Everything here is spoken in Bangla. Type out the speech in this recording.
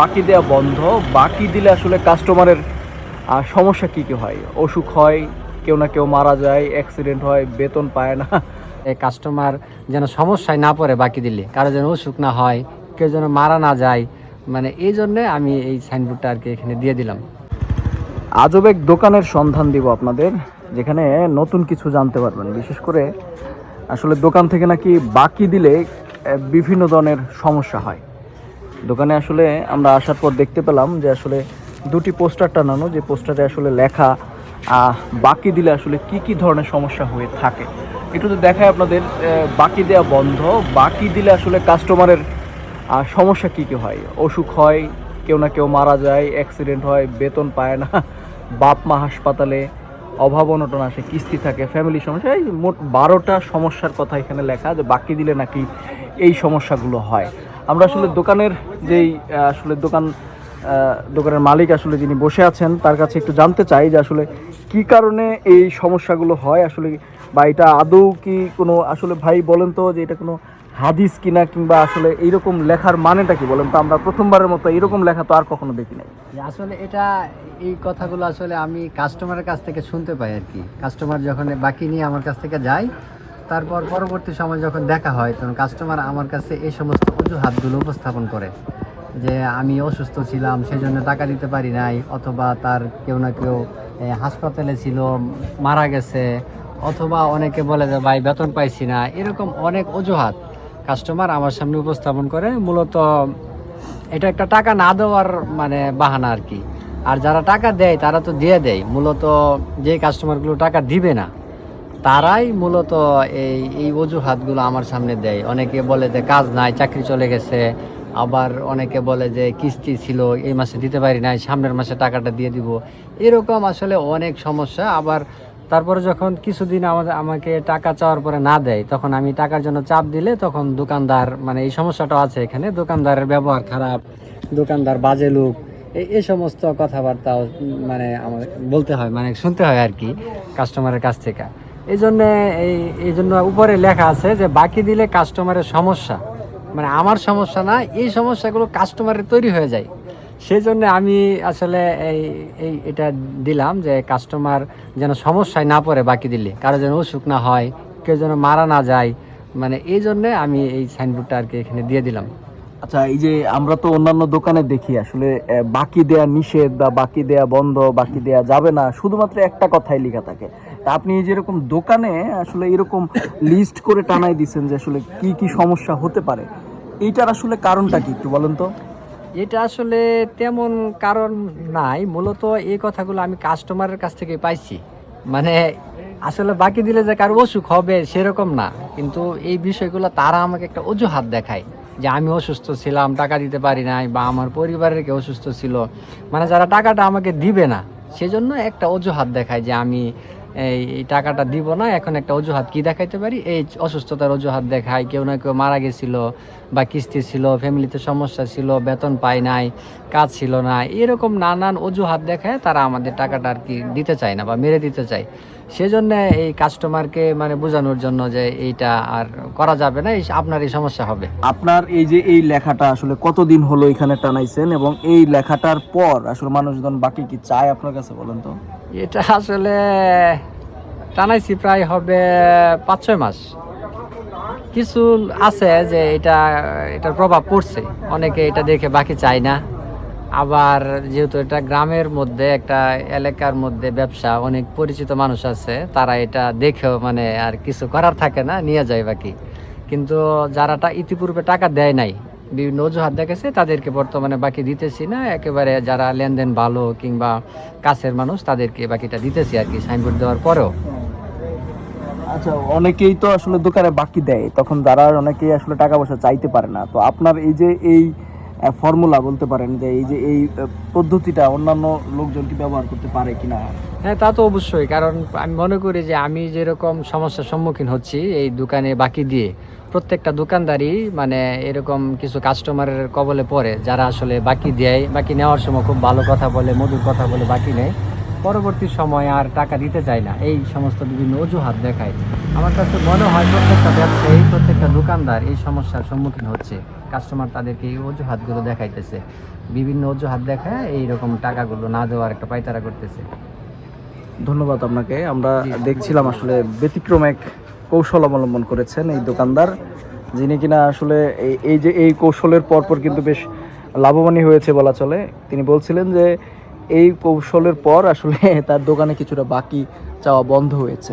বাকি দেওয়া বন্ধ বাকি দিলে আসলে কাস্টমারের সমস্যা কি কি হয়? অসুখ হয় কেউ না কেউ মারা যায় অ্যাক্সিডেন্ট হয় বেতন পায় না। এই কাস্টমার যেন সমস্যায় না পড়ে বাকি দিলে কারও যেন অসুখ না হয় কেউ যেন মারা না যায় মানে এই জন্যে আমি এই সাইনবোর্ডটা আর কি এখানে দিয়ে দিলাম। আজব এক দোকানের সন্ধান দিব আপনাদের যেখানে নতুন কিছু জানতে পারবেন। বিশেষ করে আসলে দোকান থেকে নাকি বাকি দিলে বিভিন্ন ধরনের সমস্যা হয়। দোকানে আসলে আমরা আসার পর দেখতে পেলাম যে আসলে দুটি পোস্টার টানানো, যে পোস্টারে আসলে লেখা বাকি দিলে আসলে কি কি ধরনের সমস্যা হয়ে থাকে। একটু তো দেখায় আপনাদের বাকি দেওয়া বন্ধ, বাকি দিলে আসলে কাস্টমারের সমস্যা কি কি হয়? অসুখ হয়, কেউ না কেউ মারা যায় অ্যাক্সিডেন্ট হয়, বেতন পায় না, বাপ মা হাসপাতালে, অভাব অনটন আসে, কিস্তি থাকে ফ্যামিলি সমস্যা, এই মোট বারোটা সমস্যার কথা এখানে লেখা যে বাকি দিলে নাকি এই সমস্যাগুলো হয়। আমরা আসলে দোকানের যেই আসলে দোকান দোকানের মালিক আসলে যিনি বসে আছেন, তার কাছে একটু জানতে চাই যে আসলে কি কারণে এই সমস্যাগুলো হয় আসলে, বা এটা আদৌ কি কোনো, আসলে ভাই বলেন তো যে এটা কোনো হাদিস কিনা কিংবা আসলে এইরকম লেখার মানেটা কি বলেন তো? আমরা প্রথমবারের মতো এরকম লেখা তো আর কখনো দেখি নাই। আসলে এটা, এই কথাগুলো আসলে আমি কাস্টমারের কাছ থেকে শুনতে পাই আর কি। কাস্টমার যখন বাকি নিয়ে আমার কাছ থেকে যায়, তারপর পরবর্তী সময় যখন দেখা হয়, তখন কাস্টমার আমার কাছে এই সমস্ত অজুহাতগুলো উপস্থাপন করে যে আমি অসুস্থ ছিলাম সেই জন্য টাকা দিতে পারি নাই, অথবা তার কেউ না কেউ হাসপাতালে ছিল, মারা গেছে, অথবা অনেকে বলে যে, ভাই, বেতন পাইছি না। এরকম অনেক অজুহাত কাস্টমার আমার সামনে উপস্থাপন করে। মূলত এটা একটা টাকা না দেওয়ার মানে বাহানা আর কি। আর যারা টাকা দেয়, তারা তো দিয়ে দেয়। মূলত যে কাস্টমারগুলো টাকা দিবে না তারাই মূলত এই এই অজুহাতগুলো আমার সামনে দেয়। অনেকে বলে যে কাজ নাই, চাকরি চলে গেছে। আবার অনেকে বলে যে কিস্তি ছিল, এই মাসে দিতে পারি নাই, সামনের মাসে টাকাটা দিয়ে দিব। এরকম আসলে অনেক সমস্যা। আবার তারপরে যখন কিছুদিন আমাদের আমাকে টাকা চাওয়ার পরে না দেয়, তখন আমি টাকার জন্য চাপ দিলে তখন দোকানদার মানে এই সমস্যাটাও আছে এখানে, দোকানদারের ব্যবহার খারাপ, দোকানদার বাজে লোক এই এই সমস্ত কথাবার্তাও মানে আমার বলতে হয় মানে শুনতে হয় আর কি কাস্টমারের কাছ থেকে। এই জন্য এই এই জন্য উপরে লেখা আছে যে বাকি দিলে কাস্টমারের সমস্যা। মানে আমার সমস্যা না, এই সমস্যাগুলো কাস্টমারের তৈরি হয়ে যায়। সেই জন্য আমি আসলে এই এই এটা দিলাম যে কাস্টমার যেন সমস্যায় না পড়ে বাকি দিলে, কারও যেন অসুখ না হয়, কেউ যেন মারা না যায়। মানে এই জন্যে আমি এই সাইনবোর্ডটা আর কি এখানে দিয়ে দিলাম। আচ্ছা এই যে আমরা তো অন্যান্য দোকানে দেখি, আসলে বাকি দেয়া নিষেধ বা বাকি দেয়া বন্ধ, বাকি দেয়া যাবে না, শুধুমাত্র একটা কথাই লেখা থাকে। তা আপনি এই যেরকম দোকানে, আসলে এরকম লিস্ট করে টানাই দিচ্ছেন যে আসলে কি কি সমস্যা হতে পারে, এইটার আসলে কারণটা কি একটু বলেন তো? এটা আসলে তেমন কারণ নাই, মূলত এই কথাগুলো আমি কাস্টমারের কাছ থেকে পাইছি। মানে আসলে বাকি দিলে যে কারও অসুখ হবে সেরকম না, কিন্তু এই বিষয়গুলো তারা আমাকে একটা অজুহাত দেখায়। যে আমি অসুস্থ ছিলাম, টাকা দিতে পারি নাই বা আমার পরিবারের কেউ অসুস্থ ছিল। মানে যারা টাকাটা আমাকে দিবে না, সেজন্য একটা অজুহাত দেখায় যে আমি এই টাকাটা দিব না, এখন একটা অজুহাত কি দেখাইতে পারি? এই অসুস্থতার অজুহাত দেখায়, কেউ না কেউ মারা গেছিল বা কিস্তি ছিল, ফ্যামিলিতে সমস্যা ছিল, বেতন পায় নাই, কাজ ছিল না, এরকম নানান অজুহাত দেখায় তারা আমাদের টাকাটা আর কি দিতে চায় না বা মেরে দিতে চায়। সেজন্য এই কাস্টমারকে মানে বোঝানোর জন্য যে এইটা আর করা যাবে না আপনার এই সমস্যা হবে। আপনার এই যে এই লেখাটা আসলে কতদিন হলো এখানে টানাইছেন এবং এই লেখাটার পর আসলে মানুষজন বাকি কি চায় আপনার কাছে বলেন তো? এটা আসলে টানাইছি প্রায় হবে পাঁচ ছয় মাস। কিছু আছে যে এটা, এটার প্রভাব পড়ছে। অনেকে এটা দেখে বাকি চায় না। আবার যেহেতু এটা গ্রামের মধ্যে, একটা এলাকার মধ্যে ব্যবসা, অনেক পরিচিত মানুষ আছে, তারা এটা দেখেও মানে আর কিছু করার থাকে না, নিয়ে যায় বাকি। কিন্তু যারা টা- ইতিপূর্বে টাকা দেয় নাই বিভিন্ন অজুহাত দেখেছে তাদেরকে বর্তমানে বাকি দিতেছি না। একেবারে যারা লেনদেন ভালো কিংবা কাছের মানুষ তাদেরকে বাকিটা দিতেছি আর কি সাইনবোর্ড দেওয়ার পরেও। আচ্ছা অনেকেই তো আসলে দোকানে বাকি দেয় তখন যারা অনেকেই আসলে টাকা পয়সা চাইতে পারে না। তো আপনার এই যে এই ফর্মুলা বলতে পারেন যে এই যে এই পদ্ধতিটা অন্যান্য লোকজন কি ব্যবহার করতে পারে কিনা? হ্যাঁ তা তো অবশ্যই কারণ আমি মনে করি যে আমি যেরকম সমস্যার সম্মুখীন হচ্ছি এই দোকানে বাকি দিয়ে প্রত্যেকটা দোকানদারই মানে এরকম কিছু কাস্টমারের কবলে পড়ে যারা আসলে বাকি দেয় বাকি নেওয়ার সময় খুব ভালো কথা বলে মধুর কথা বলে বাকি নেয়। পরবর্তী সময় আর টাকা দিতে চায় না। এই সমস্ত বিভিন্ন অজুহাত দেখায়। আমার কাছে মনে হয় প্রত্যেকটা ব্যবসায়ী প্রত্যেকটা দোকানদার এই সমস্যার সম্মুখীন হচ্ছে। কাস্টমার তাদেরকে এই অজুহাতগুলো দেখাইতেছে। বিভিন্ন অজুহাত দেখায় এইরকম টাকাগুলো না দেওয়ার একটা পায়তারা করতেছে। ধন্যবাদ আপনাকে। আমরা দেখছিলাম আসলে ব্যতিক্রম এক কৌশল অবলম্বন করেছেন এই দোকানদার, যিনি কিনা আসলে এই এই যে এই কৌশলের পরপর কিন্তু বেশ লাভবানই হয়েছে বলা চলে। তিনি বলছিলেন যে, এই কৌশলের পর আসলে তার দোকানে কিছুটা বাকি চাওয়া বন্ধ হয়েছে।